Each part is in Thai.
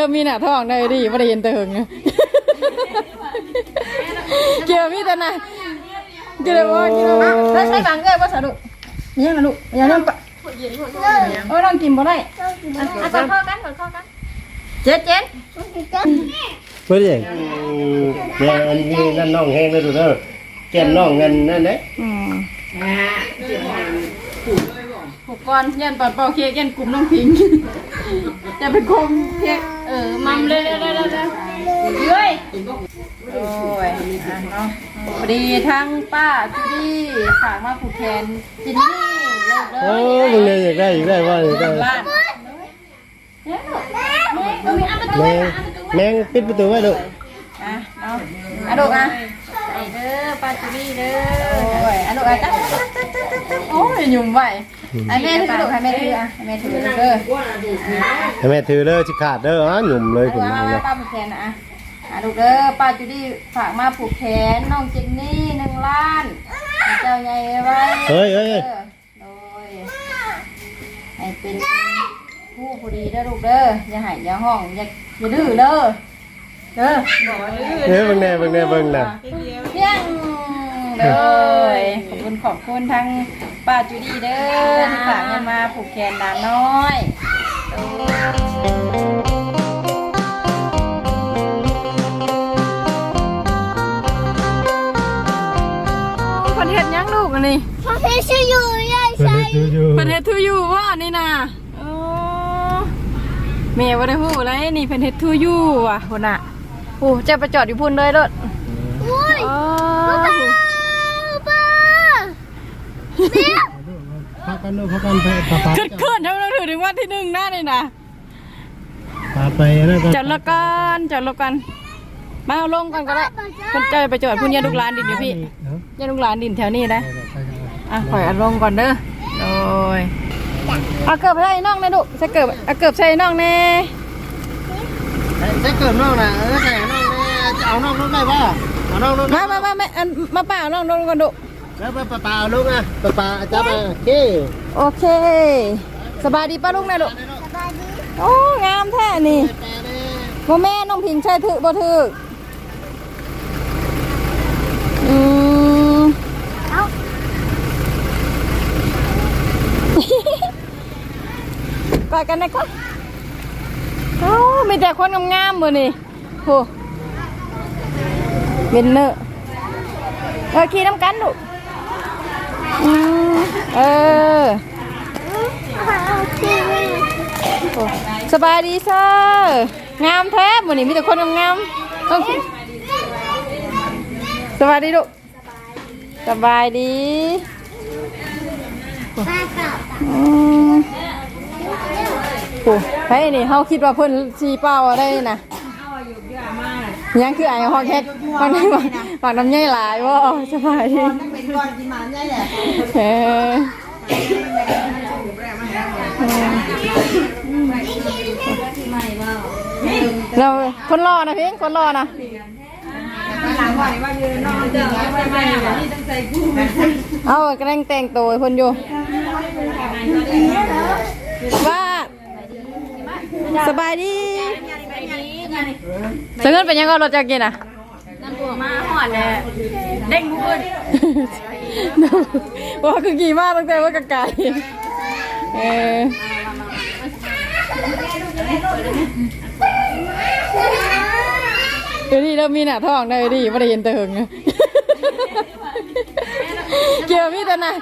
ริ่มมีหน้าท้องได้ดีไม่ได้เห็นแต่หึงนะเกี่ยวมีแต่หน้าเกี่ยวว่าเกี่ยวว่าใช้ใช้บังเอ้ยว่าสะดุมียังนะลูกอย่าเริ่มปะโอ้ยลองกินบ่ได้อะอะกอดข้อกันกอดข้อกันเจ็ดเจ็ดเพื่อนเองแม่อันนี้นั่นน้องแห้งเลยดูเด้อแก้มน้องเงินนั่นเด้อืมหกก้อนยันตอนเป่าเค้กยันกลุ่มน้องพิง จะเป็นคมเค้กเออมัมเลยเลยเลยเลยเฮ้ยโอ้ยอะเนาะพอดีทั้งป้าจูดี้ฝากมาผูกแขนจินนี่เลิกเลโอ้ยมึงเลยอยากได้อยากได้ว่าอยากได้บ้านแมงแมงปิดประตูไว้ดูอะเนาอะดูอะใส่เด้อ ป้าจูดี้เด้อโอ้ยอะดูอะจั๊ดจั๊ดจั๊ดจั๊ดจั๊ดโอ้ยยุ่มไว้ให้แม่ถือลูกให้แม่ถืออะให้แม่ถือเด้อให้แม่ถือเด้อสิขาดเด้ออ๋อหนุ่มเลยผมเอาเนี่มายป้าผูกแขนนะอะอะดูเด้อป้าจูดี้ฝากมาผูกแขนน้องเจนนี่หนึ่งล้านให้เจ้าใหญ่ไว้เฮ้ยเฮ้ยเฮ้ยโดยให้เป็นผู้ผู้ดีเด้อลูกเด้ออย่าใหายอย่าห้องอย่าอย่าดื้อเด้อเด้อบอกว่าดื้อ เฮ้ยเบิ่งแน่เบิ่งแน่เบิ่งน่ะเพียง เด้อขอบคุณขอบคุณทั้งป้าจูดี้เด้อที่ฝากเงินมาผูกแขนดานน้อยคนเฮ็ดยังลูกอันนี้พ่อเพชรชื่ออยู่ยายเพิ่นใส่ได้ถืออยู่เพิ่นเฮ็ดทูยูว่านี่น่ะโอ้แม่บ่ได้ฮู้เลยนี่เพิ่นเฮ็ดทูยูว่ะพุ่นน่ะโอ้จะไปจอดอยู่พุ่นเลยโลด โอ้ย อ๋อ ป้าป้า พักกันเด้อพักกันไปปะปะขึ้นขึ้นทำไมเราถึงถึงวันที่หนึ่งหน้านี่นะปาไปนั่นก็จอดละกันจอดละกันมาเอาลงกันก็ได้เพิ่นจะไปจอดพุ่นยาลูกหลานดินอยู่พี่เนาะยาลูกหลานดินแถวนี้นะไปกันอะปล่อยเอาลงก่อนเด้อโดยเอาเกิบใส่น้องแน่ลูกใส่เกิบเอาเกิบใส่น้องแน่ใช้เกิดน้องน่ะเออใส่น้องแม่จะเอาน้องลงได้ป่ะเอาน้องลงมามามามาอันมาป่าเอาน้องลงก่อนดุ แล้วปะปะปาเอาลูกอะปะปาจับมาโอเคโอเค สบายดีป้าลุงนะลูกโอ้งามแท้นี่โมแม่น้องพิงใช่ถือบ่ถืออืมกอดกันนะครับโอ้มีแต่คนงามๆมือนี่โหเวนเนอร์เออขี่น้ำกันลูก อืมเออโอ้สบายดีเซอร์งามแท้หมือนี่มีแต่คนงามๆต้องสบายดีลูกสบายดีอืมโอ้ไปนี่เฮาคิดว่าเพิ่นสีเป้าอะไรนะ ยังคือไอ้ฮอกแฮกมันได้ว่าปากน้ำใหญ่หลายว่าสบายดีเป็นก่อนกินมันใหญ่แหละเออเราคนรอนะพี่คนรอนะเอากระแงแต่งตัวให้เพ่นอยู่ว่าสบายดี สเงินเป็นยังไงเราจะกินอะน้ำตัวมาหอดแน่เด้งบุ้นว่าคือกี่มากตั้งแต่ว่ากระไก่เออเดี๋ยวนี้เรามีหน้าท้องได้ดีไม่ได้เห็นแต่หึงนะเกี่ยวมีแต่หน้า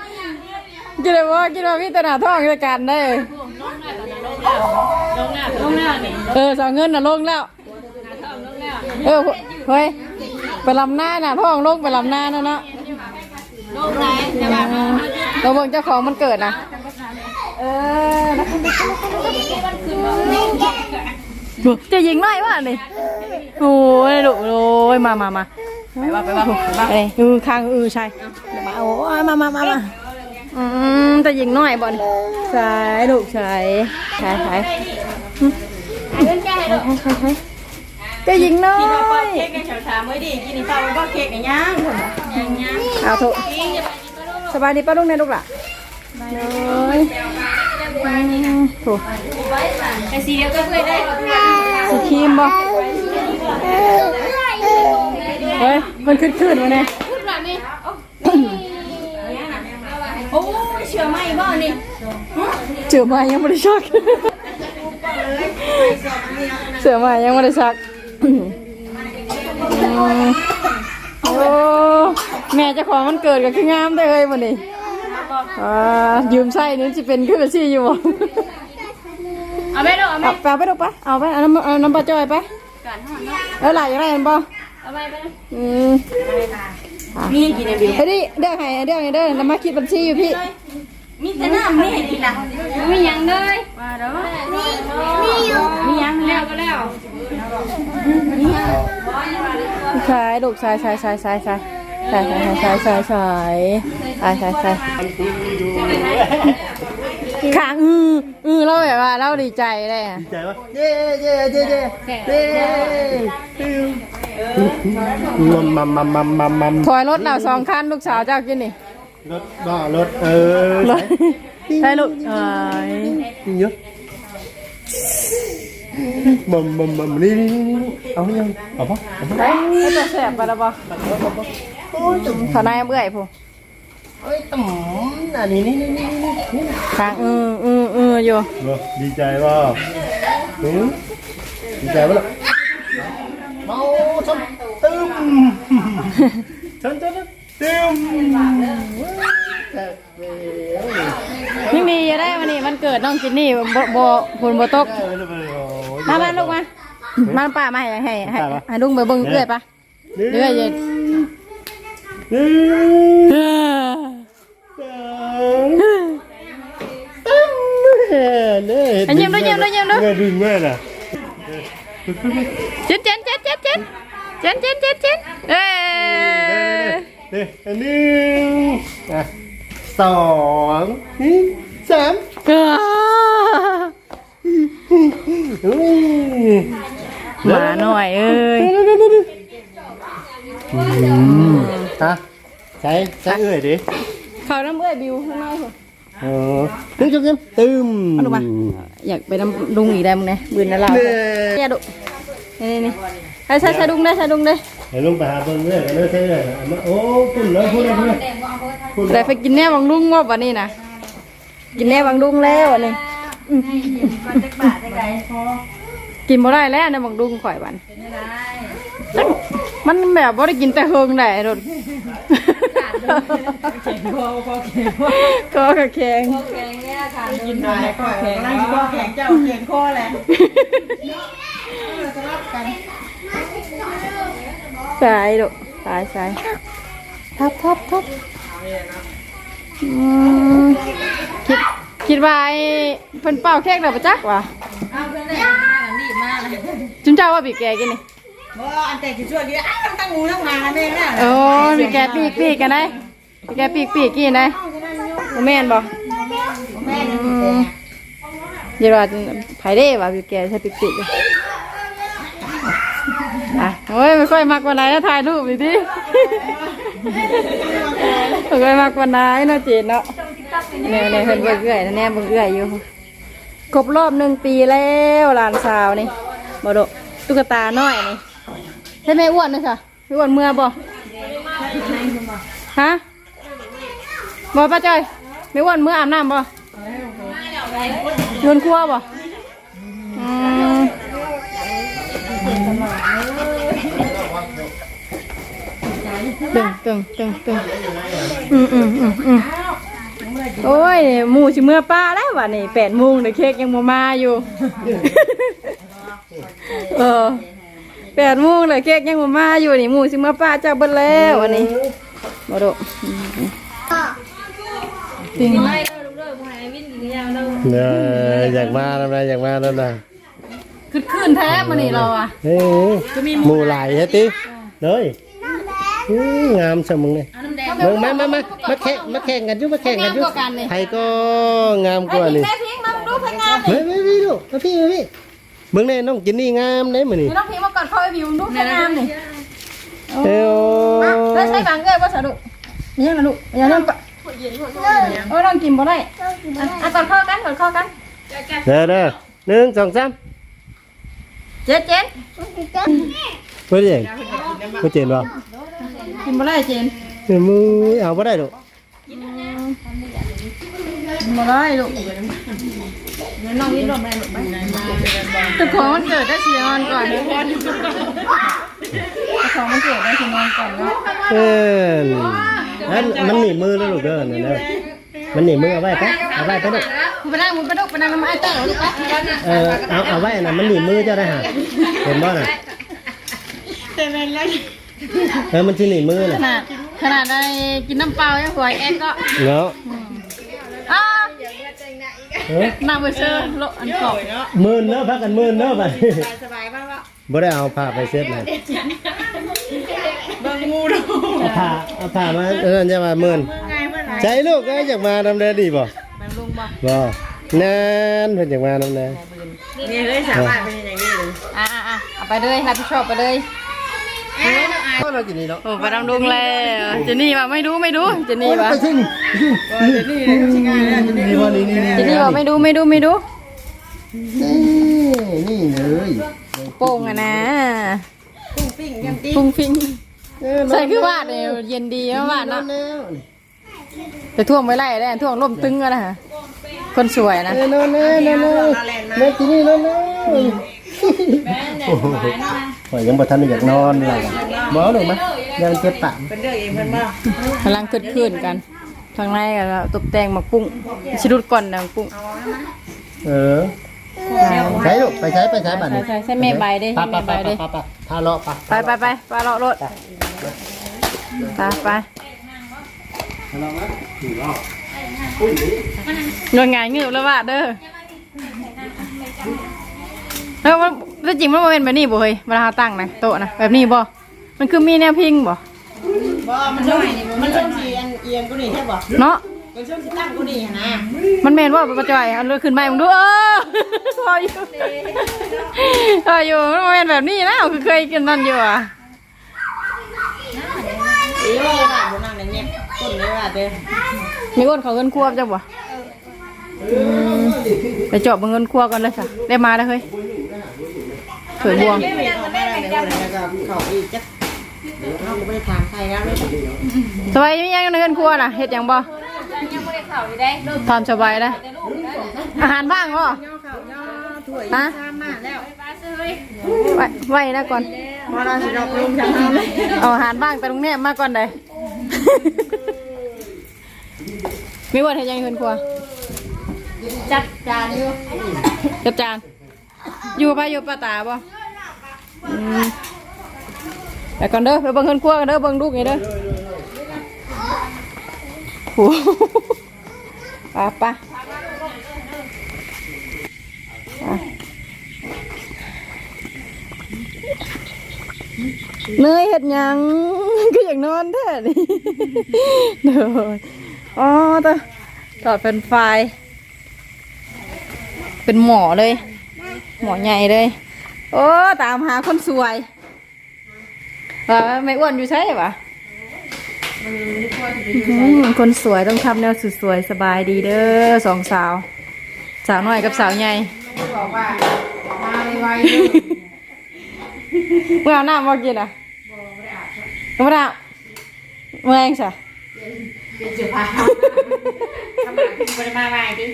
กินเลยว่ากินว่ามีแต่หน้าท้องด้วยกันได้เออสาวเงินน่ะลงแล้ว เออเฮ้ยไปลำหน้าหน้าท้องลงไปลำหน้าแล้วเนาะลงไหนเราเบิ่งเจ้าของมันเกิดนะเออจะยิงหน่อยวะนี่โอ้ยลูกโอ้ยมามามาไปว่าไปว่าไปอือข้างอือใช่เดี๋ยวมาโอ้ยมามามามาอืมจะยิงน้อยบ่นใช่ลูกใช่ใช่ใช่อืมใช่ใช่ใช่ จะยิงน้อยเค้กในแถวสามไว้ดิกินในเตาก็เค้กในย่างผมย่างย่างเอาถูกสบายดีป้าลุงในลูกล่ะเลยโถูกไอ้สีเดียวก็เคยได้สีครีมบ่เฮ้ยมันขึ้นขึ้นมาเนี่ยโอ้ยเชื่อไหมบ่นี่เจอมายังไม่ได้ชักเสือมายังไม่ได้ชักอืม โอ้แม่เจ้าของมันเกิดกับคืองามได้เลยวันนี้อ่ายืมไส้นี่จะเป็นขึ้นมาซี่อยู่บ่เอาไปดูเอาไปเอาไปเอาไปดูไปเอาไปเอาน้ำเอาน้ำปลาจอยไปก่อนห่อนเนาะแล้วหลายอย่างไรกันบ่เอาไปไปอืมมียังกินในบิวเฮ้ยดิเด้อให้เด้อให้เด้อแล้วมาคิดบัญชีอยู่พี่มีแต่น้ำไม่เห็นกินนะมียังเลยมาเด้อมีอยู่มียังแล้วก็แล้ว ชายลูกชายชายชายชายชายชายชายชายชายชายชายชายชายขางอืออือเราแบบว่าเราดีใจเลยอะใจว่าเย่เย่เย่เย่เย่มัมมัมมัมมัมมัมถอยรถเราสองคันลูกสาวเจ้ากินนี่รถบ้ารถเออรถใช่ลูกเอ้ยเยอะ มัมมัมมัมนี่นี่นี่เอายังเอาปะเอาปะไปให้ตัวแสบไปแล้วบ่เขานายเบื่อยผู้เอ้ยต่ำอันนี้นี่นี่นี่นี่นี่ขางอืออืออืออยู่ดีใจว่าหือดีใจว่าเมาชนตึมชนชนตึมยังดีอยู่ได้วันนี้มันเกิดน้องจินนี่บ่บ่ฝนบ่ตก มามาลูกมามาป้ามาให้ให้ให้ให้ลุงไปเบิ่งเรื่อยปะเรื่อยเย็นหนึ่งสองตึมเนี่ยอันยิ้มด้วยยิ้มด้วยยิ้มด้วยเงยดึงแม่น่ะเจ็ดเจ็ดเจ็ดเจ็ดเจ็ดเจ็ดเจ็ดเจ็ดเจ็ดเอ้ยนี่อันหนึ่งอะสองนี่สามเอ้ออุ้ย หมาหน่อยเอ้ยฮะใช้ใช้เอื้อยดิเขาน้ำเอ้ยบิวข้างในเหรอเออตึ้มตึ้มตึ้มตึ้มเอาลูกมาอยากไปน้ำลุงอีกได้มึงเนี่ยบืนนะเราเนี่ยเนี่ยดุนี่นี่นี่ใช่ใช่ใช่ดุงได้ใช่ดุงได้เดี๋ยวลุงไปหาเบิ้งเรื่อยกันเลยใช่เลยเอามาโอ้คุณเลยคุณเลยคุณเลยคุณเลแต่ยไปกินแน่บังลุงว่าวันนี้นะกินแน่บังลุงแล้ววันนี้ กินก้บ่ได้แล้วนะบังดุงข่อยวันเป็นไดไรจัมันแบบบ่ได้กินแต่เฮิงได้รถขาแข็งพอแข็กระแข็งอแขนี่ขาดดุกินได้ก็แข็งนั่งกิแข็งเจ้าแข็งคอแหละเราจะรับกันสายดุสายสายทับทับทับคิป คิดว่าไอ้เพิ่นเป่าแขกได้ปะจักวะเอาเพื่อนเลยรีบมาเลยจุนเจ้าว่าบีแกกินนี่บ่อันแต่กี่ชั่วเดียวอ้าวตั้งงูตั้งมาแม่น่ะโอ้บีแกปีกปีกกันได้บีแกปีกปีกกินได้บ่แม่นบ่แม่อืมอย่าว่าไผเด้ว่าบีแกใช้ปีกปีกอยู่อะโอ้ยไม่ค่อยมักวันไหนนะถ่ายรูปอีกทีไม่ค่อยมักวันไหนเนาะเจนเนาะ เนี่ยเนี่ยเพิ่นเบิ่งเอื้อยนะแน่เบิ่งเอื้อยอยู่ ครบรอบหนึ่งปีแล้วหลานสาวนี่บ่ดตุ๊กตาน้อยนี่ใช่ไหมอ้วนนะค่ะไม่อ้วนเมื่อบ่ฮะบ่ป้าจ้อยไม่อ้วนเมื่ออาบน้ำบ่โยนครัวบ่อืมตึงตึงตึงตึงอืมอืมอืมอืม โอ้ยหมูชิเมื่อป้าแล้ววันนี้แปดโมงเดี๋ยวเค้กยังมามาอยู่ เออแปดโมงเลยเค้กยังมามาอยู่นี่หมูชิเมื่อป้าเจ้าเบิ้แล้ววันนี้มาดูจริงไม่เลิกลูกเลิกพายวินกินยาวเลิกเนี่ยอยากมาแล้วนะอยากมาแล้วนะขึ้นขึ้นแท้มานี่เราอะเฮ้ยหมูหลายฮะติเลย อื้องามสมึงเลยเอาน้ำแดง เบิ่งมามามามาแข่งมาแข่งกันอยู่มาแข่งกันอยู่ใครก็งามกว่านี่แม่พิงมาดูพงามเฮ้ยไม่พี่ลูกมาพี่มาพี่เบิ่งแน่น้องกินนี่งามได้มื้อนี่นี่น้องพิงมาก่อนเข้าไปวิวดูพงามนี่เอ้วแล้วใช้บางเอ้ยว่าสะดุยังนะลูกยังนั่นปะโอ้ยลองกินบ่ได้อะอะกอดข้อกันกอดข้อกัน เด้อเด้อหนึ่งสองสามเจ็ดเจ็ดเพื่อนเองเพื่อนเจนบ่ กินบ่ได้เจนเดี๋ยวมือเอาบ่ได้ดอกกินบ่ได้ลูกน้องนี่ลมได้ลูกไปเจ้าของมันเกิดได้สินอนก่อนเจ้าของมันเกิดได้สินอนก่อนเนาะเออนั่นมันหนีบมือแล้วลูกเด้อนั่นเด้อมันหนีบมือเอาไว้ปะเอาไว้ปะลูกไปนั่งมึงไปดุไปนั่งน้ำไอ้เต้าลูกไปเออเอาเอาไว้น่ะมันหนีบมือเจ้าได้ห่าเห็นบ่น่ะแต่แม่นแล้ว เออมันสิหนีบมือขน่ะนาดขนาดได้กินน้ำเปล่ายังหวยแอ๊กก็เนาะอ้าเออน้ำไปเชื่อโลอันกรอบมื่นเนาะพักกันมื่นเนาะบัดสบายบ้างวะบ่ได้เอาผ้าไปเซ็ตเลยเบิ่งงูดูเอาผ้าเอาผ้ามาเออจะมามื่นไงเมื่อไหร่ใจลูกก็อยากมาดำเนินดีบ่มันลุงบ่บ่นานเพิ่นอยากมาดำเนินนี่เลยสามารถเป็นอย่างนี้เลยอะอะอะเอาไปเลยรับผิดชอบไปเลย ก็เรากินนี่เนาะโอ้ไปดำดงแล้วเจนี่ว่าไม่ดูไม่ดูเจนี่ว่าไปซิ่งนี่เลยชิง่ายเลยนี่นี่บ่นี่นี่เจนี่ว่าไม่ดูไม่ดูไม่ดูนี่นี่เลยโป่งอะนะปิ้งปิ้งยันตีฟุ้งฟิงใส่คือวาดเนี่ยเย็นดีนะวาดเนาะไปท่วงไว้ไล่ได้ท่วงล่มตึงอะนะฮะคนสวยนะเออเนาะเนาะเนาะเนาะเราแลนมาแม่กินนี่เนาะเนาะโอ้ยยังบ่ทันได้อยากนอนเลย บ่เอาลงมายังเจ็บปากเป็นเรื่องเองเพิ่นบ่กำลังขึ้นขึ้นกัน ทางในก็ตกแต่งหมักปุ้งชิดุดก่อนนะหมักปุ้งเออใช้ลูกไปใช้ไปใช้บัดใช่ใช่ใช่แม่ใบเด้ปะแม่ปะใบปะเด้ปะปะพาเลาะปะไปไปไปไปเลาะรถไปไปเงินไงเงือบแล้วว่าเด้อแล้วมันแล้วจริงมันบ่เป็นแบบนี้บ่เฮ้ยเวลาเราตั้งนะโต๊ะนะแบบนี้บ่ มันคือมีแนวพิงบ่บ่มันช่วงมันช่วงสีเอียงกูนี่ใช่บ่เนาะมันช่วงสีตั้งกูนี่นะ มันแม่นว่าปะจอยเอาเลือขึ้นมาให้มึงดูเออพออยู่พออยู่มันบ่แม่นแบบนี้นะคือเคยกินนั่นอยู่อะอีว่าว่าบ่นั่งในเงียบต้นเลยว่าเด้อมีคนเขาเงินครัวจังบ่มไปจอบเบิ่งเงินครัวก่อนเลยค่ะได้มาแล้วเฮ้ยเถื่อนบวงไม่ยังไม่ได้แล้วก็เข้าอีกจัก เราไม่ได้ถามใครแล้วเลยสบายมียังในเงินครัวน่ะเฮ็ดหยังบ่ทำสบายนะอาหารบ้างบ่ถ้วยฮะข้ามมาแล้วไว้ไว้นะก่อนพอเราสิดอกลมจังเอาเลยเอาอาหารบ้างแต่ตรงเนี้ยมาก่อนเลยมีวันเฮ็ดหยังในเงินครัว จัดจานอยู่จับจานอยู่ไปอยู่ป้าตาบ่อืม ไปก่อนเด้อไปเบิ่งเงินครัวกันเด้อเบิ่งลูกนี่เด้อโอ้โหไป้าป้าเนยเห็ดยังก็อยากนอนแท้นี่เด้ออ๋อตาถอดเป็นไฟเป็นหมอเลย หมอใหญ่เลย โอ้ ตามหาคนสวย ว่าไม่อ้วนอยู่ใช่ปะอืมคนสวยต้องทำแนวสุดสวยสบายดีเด้อสองสาว สาวน้อยกับสาวใหญ่บอกว่ามาไวเมื่อเอาน้ำมากินอะไม่ได้อาบเมื่อไงใช่ๆเป็นเสื้อผ้าทำไมคุณไปมาไวดิ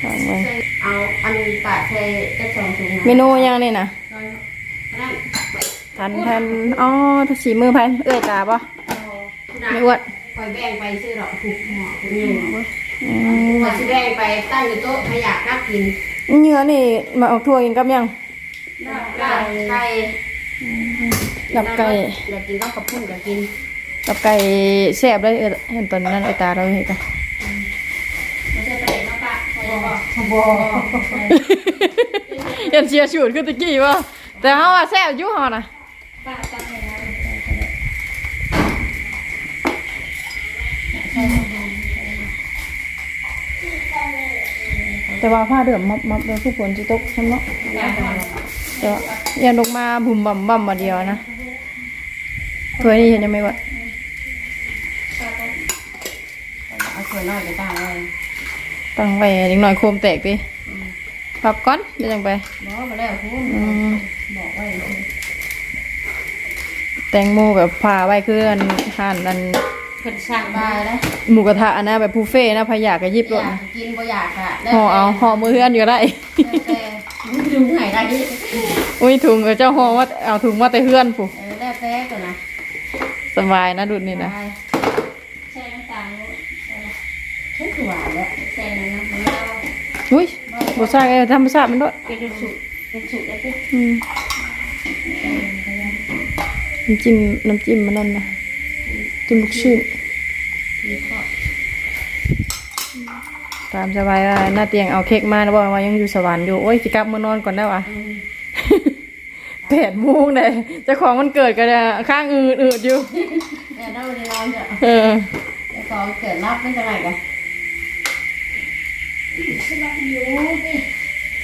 เออเอาไว้เอาอันปาดเทจะสองถุงเมนูยังนี่นะทันแทนอ๋อถ้าสีมือไพ่เอ้ยตาปะไม่อ้วนคอยแบ่งไปซื้อดอกถูกหมอคุณนี่อืมคอยซื้อแบ่งไปตั้งอยู่โต๊ะขยะนักกินเนื้อนี่มาออกทัวร์กินกับยังไก่ไก่กับไก่อยากกินต้องกับพุ่นอยากกิน กับไก่แซ่บเลยเออเห็นตอนนั้นไอตาเราเห็นกัน ไม่ใช่ประเด็นมาปะ บอเห็นเชียร์ชูดคือตะกี้วะแต่เขาว่าแซ่บอยู่เขานะแต่ว่าผ้าเดือมมับมับแล้วผู้ฝนจะตกใช่ไหมแต่ว่าอย่าลงมาบุ่มบ่มบ่มมาเดียวนะถ้วยนี้เห็นยังไม่วัดเอาสวยน้อยไปตั้งไว้ ตั้งไว้เด็กหน่อยโคมแตกดิพับก้อนเดี๋ยวจังไปบอกมาแล้วคุณอืมบอกไว้แตงโมแบบพาไว้คืออันห่านอันเพิ่นสั่งได้แล้วหมูกระทะนะแบบบุฟเฟ่ต์นะพายากก็ยิบอรถยากนะกินบ่อยากอะห่อเอาห่อมือเฮือนอยู่ได้แต่ดูไหนได้อุ้ยถุงเออเจ้าห่อว่าเอาถุงมาแต่เฮือนผู้เออแล้วแต่ก่อนนะสบายนะดุดนี่นะใช่น้ำตาลเฮ้ยหวานแล้ว อุ้ยบุษราเออธรรมชาติมันด้วยเป็นสุกเป็นสุกแล้วปุ๊บอืมน้ำจิ้มน้ำจิ้มมันนั่นนะจิ้มลูกชิ้นตามสบายว่าหน้าเตียงเอาเค้กมาแล้วบอกว่ายังอยู่สวรรค์อยู่โอ้ยสิกลับมานอนก่อนได้วะแปดโมงเลยเจ้าของมันเกิดกันข้างอืดอืดอยู่แม่เราได้นอนจ้ะเออแล้วก็เกิดรับไม่จะไหนกัน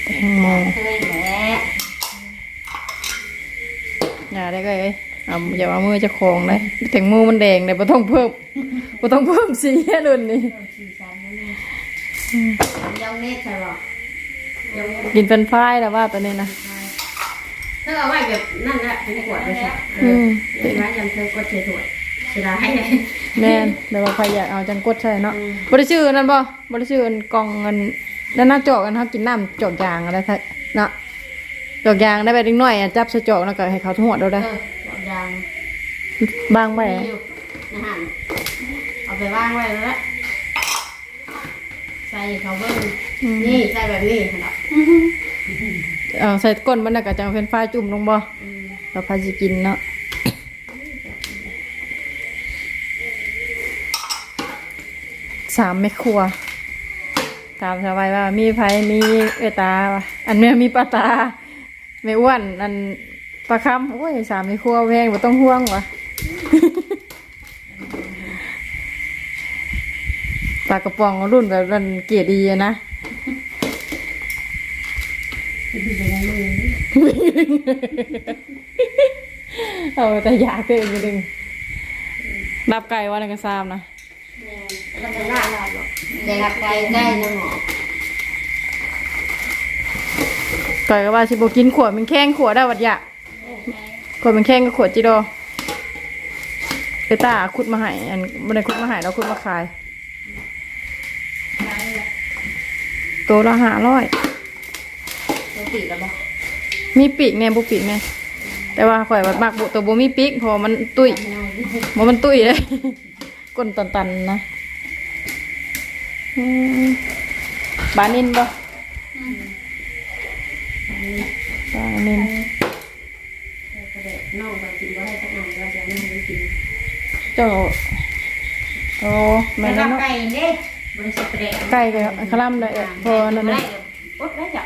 แตงโมเคยแหละอย่าได้ก็เลยเอาอย่าเอามือเจะคองเลยแตงโมมันแดงเลยไม่ต้องเพิ่มไม่ต้องเพิ่มสีให้รุ่นนี้ยองเน็ตใช่ป่ะยองเน็ตกินเป็นฝ้ายแล้วว่าตอนนี้นะถ้าเอาไว้แบบนั่นแหละเป็นขวดเลยค่ะเออือมเดี๋ยวไว้ยำเธอก็เทถั่ วเสียดายเลยแม่นแต่ว่าใครอยากเอาจังกดใช่เนาะบริชื่อนั่นบ่บริชื่ออันกล่องเงินนั่นน่าจอกกันเขากินน้ำจอกยางอะไรไทยเนาะจอกยางได้ไปดึงหน่อยอะจับใส่จอกแล้วก็ให้เขาทั้งหมดเราเอได้อดอกยางบางไปมีอยู่นะฮะเอาไปวางไว้แล้วละใส่เขาเบิ้งนี่ใส่แบบนี้ครับเอาใส่ก้นมันน่ะก็จะเอาเป็นฝ้ายจุ่มลงบ่เราพาสิกินเนาะ สามแม่ครัว ตามสบายว่ามีไผมีเอตา อันเนี้ยมีปลาตาไม่อ้วนอันปลาคำโอ้ยสามแม่ครัวแพงบ่ต้องห่วงวะปลากระป๋องรุ่นแบบรุ่นเกียรดีนะเอาแต่อยากเกินไปดึงรับไก่วันนึงก็ซามนะ แล้วมันน่ารักหรอกเด็กไก่ได้นะหมอไก่ก็ว่าสิบกินขวดมันแข้งขวดได้วัดยะขวดมันแข้งก็ขวดจิโดเอต้าขุดมาให้อันบันไดขุดมาให้แล้วขุดมาขายตัวละห้าร้อยตัวติดแล้วบอกมีปีกแน่บุปีกแน่แต่ว่าข่อยวัดมากบุตัวบุมีปีกเพอมันตุ้ยบ่มันตุ้ยเลยก้นตันๆนะอืม บานินบ่บานินน้องไปกินก็ได้สักหน่อยเราจะไม่ได้กินเจ้าโอ้แม่แม่นรัเนาะไก่เนี่ยบริษัทเปรย์ไก่ก็คลำได้เอ้ยพอนั่นได้นี่อดได้จ้ะ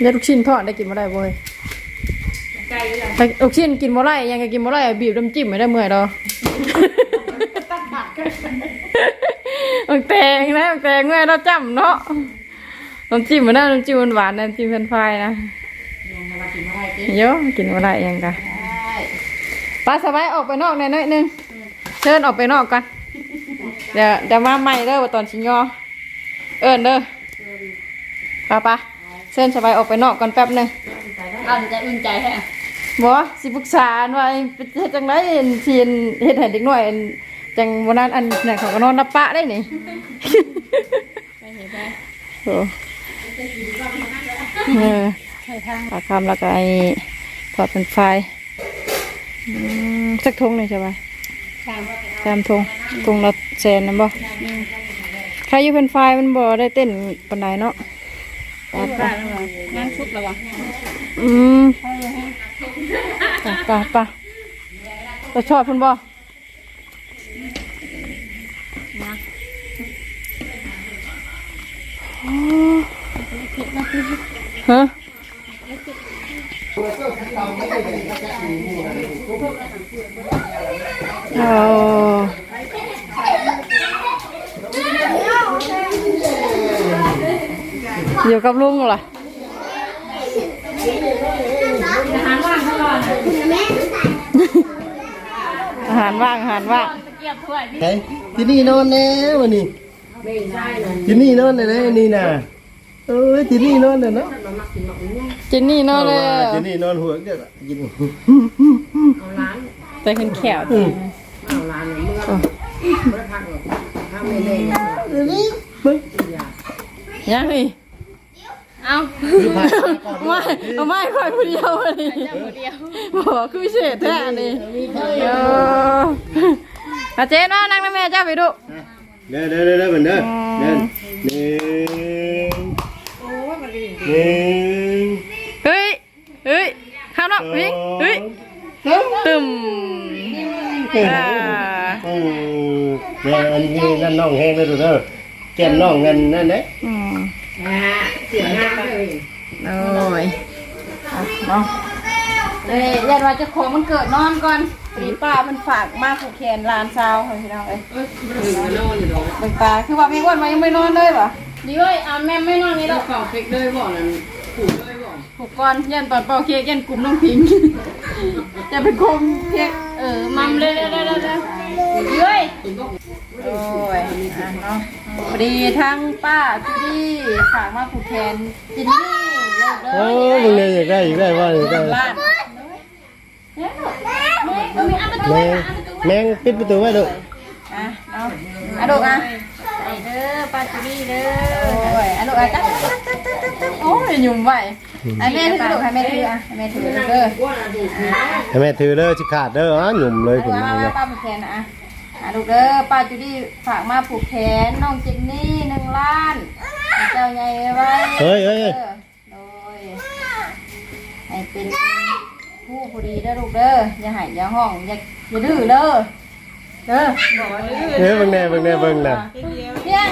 เดี๋ยวลูกชิ้นทอดได้กินบ่ได้บ่เว้ยไก่เลยแต่ลูกชิ้นกินบ่ได้ยังก็กินบ่ได้บีบน้ำจิ้มไม่ได้เมื่อยดอกตัดบัตรกัน บักแตงนะบักแตงเมื่อยเราจำเนาะน้ำจิ้มมันน่าน้ำจิ้มมันหวานๆน้ำจิ้มเฟรนช์ฟรายนะยังมากินอะไรกินเยอะกินบ่ได้ยังกะได้ปลาสบายออกไปนอกหน่อยหน่อยหนึงเชิญออกไปนอกก่อนเดี๋ยวเดี๋ยวมาใหม่เด้อว่าตอนชิงยอเอิ้นเด้อปะปะเชิญสบายออกไปนอกก่อนแป๊บหนึงเราจะอุ่นใจแท้บ่สิปรึกษาว่าเป็นเฮ็ดจังไดเห็นเทียนเฮ็ดให้เด็กน้อยอัน จังวันนั้นอันไหนเขาก็นอนนับปะได้นี่โอ้เออปากคำแล้วก็ไอ้ถอดเป็นไฟอืมสักทงหนึ่งใช่ไหมสามทงทงละแสนนะบ่ใครอยู่เป็นไฟมันบ่ได้เต้นปานใดเนาะงานชุบแล้ววะอืมไปไปไปเราชอบคุณบ่ ฮะเอาอยู่กับลุงเหรออาหารว่างก่อนอาหารว่างอาหารว่างเฮ้ยที่นี่นอนแน่วันนี้ ไม่ใช่นะที่นี่นอนแน่นี่น่ะเอ้ยที่นี่นอนน่ะเนาะมันมักกินหมกเนี่ยจินนี่เนอนเลยที่นี่นอนหัวเดียวอะกินเอาร้านแต่ขึ้นแขวเอาร้านเนี่ยเมื่อไม่พักหรอกถ้าไม่เล่นเดี๋ยวนี้มึงยังนี่เอาคือผ่านก่อนไม่เอาไม่คอยคนเดียวอันนี้เจ้าคนเดียวบอกคือพิเศษแท้อันนี้เอออาเจ๊นะนั่งนะแม่เจ้าไปดู เด้อเด้อเด้อเด้อเหมือนเด้อเดินหนึ่งหนึ่งเฮ้ยเฮ้ยข้ามนอกวิ่งเฮ้ยตึมอ่าอืมแม่อันนี้นั่นน้องแห้งเลยดูเด้อแก้มน้องเงินนั่นเด้อืมนะฮะเสียหน้าเลยโอ้ยอะเนาะเอ้ยยันว่าจะขอมันเกิดนอนก่อน ปรีป้ามันฝากมากผูกแขนหลานสาวค่ะพี่น้องเอ้ยถึงจะนอนอยู่หรอเบิ่งตาคือว่ามีอ้วันมายังไม่นอนเลยปะดีเว้ยเอาแม่ไม่นอนนี่หรเราอกเป่าเค้กด้วยบ่อนั่นผูกด้วยบ่อผูกก่อนยันตอนเป่าเค้กยันกลุ่มน้องพิง จะไปกลมเค้กเออมัมเลยเลยเลยเลยเลยดีเว้ยโอ้ยอะเนาะพอดีทั้งป้าจูดี้ฝากมาผูกแขนจินนี่เลิกเลโอ้ยมึงเนี่ยอยากได้อยากได้ว่าอยากได้บ้าน แมงแมงปิดประตูไว้ดูอะเอาอะดูอะใส่เด้อปาจูรี่เด้โอ้อยอะดูอะจั๊บจั๊บจั๊บจั๊บจั๊บโอ้ยหยุ่มไว้ไอ้แม่ถือลูกให้แม่ถืออะให้แม่ถือเด้อว่าเราดูนะให้แม่ถือเด้อสิขาดเด้ออะหยุ่มเลยผมเอาเนี่มายป้าผูกแขนนะอะอะลูกเด้อป้าจูดี้ฝากมาผูกแขนน้องเจนนี่หนึ่งล้านให้เจ้าใหญ่ไว้เฮ้ยเฮ้ยเฮ้ยโดยให้เป็น ผู้ผู้ดีเด้อลูกเด้ออย่าใหายอย่าห้องอย่าอย่าดื้อเด้อเด้อบอกว่าดื้อเฮ้ยเบิ่งแน่เบิ่งแน่เบิ่งน่ะเพียง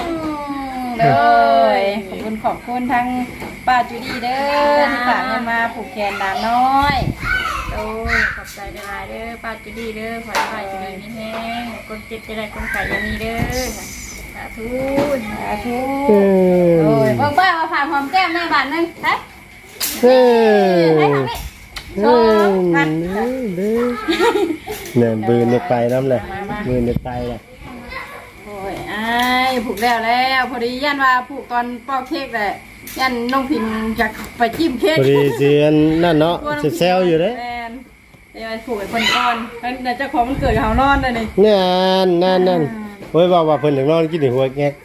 เด้อขอบคุณขอบคุณทั้งป้าจูดี้เด้อที่ฝากเงินมาผูกแขนดานน้อยโอ้ยขอบใจเด้อเด้อปาจูรี่เด้อขอให้ปาจูรี่มีแห้งคนเจ็บจะได้คนไก่อยังมีเด้อสาธุสาธุเออโอ้ยเบิ่งป้ามาฝากหอมแก้มแม่บาทหนึงไปเออไปทางนี้ เออเด้อเนี่ยบืนเนี่ยไปน้ำเลยบืนเนี่ยไปเลยโอ้ยอ้ายผูกแล้วแล้ว พอดียันว่าผูกตอนปอกเค้กแหละยันน้องพิงอยากไปจิ้มเค้กพอดีเสียนนั่นเนาะเซลอยู่เด้แม่นเดี๋ยวไปผูกไอ้คนก่อนแล้วเจ้าของมันเกิดกับเขานอนเลยนี่นั่นนั่นนั่นโอ้ยว่าว่าเพิ่นถึงนอนกินหัวแงก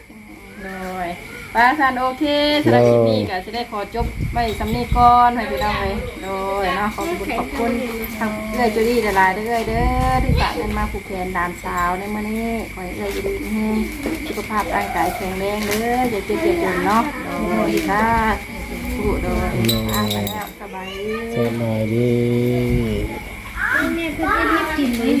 โดย ป้าซันโอเคสำหรับคลิปนี้ก็จะได้ขอจบไว้สำนีก่อนให้พี่น้องเลยโดยเนาะขอบคุณขอบคุณทางเอื้อยจูดี้หลายๆเด้อเด้อที่ฝากเงินมาผูกแขนดานสาวในมื้อนี้ขอให้เอื้อยจูดี้มีแรงสุขภาพร่างกายแข็งแรงเด้ออย่าเจ็บอย่าจนเนาะโดยค่ะผูกโดยอะไปแล้วสบายดีสบายดีแม่เพื่อนไม่กินเลย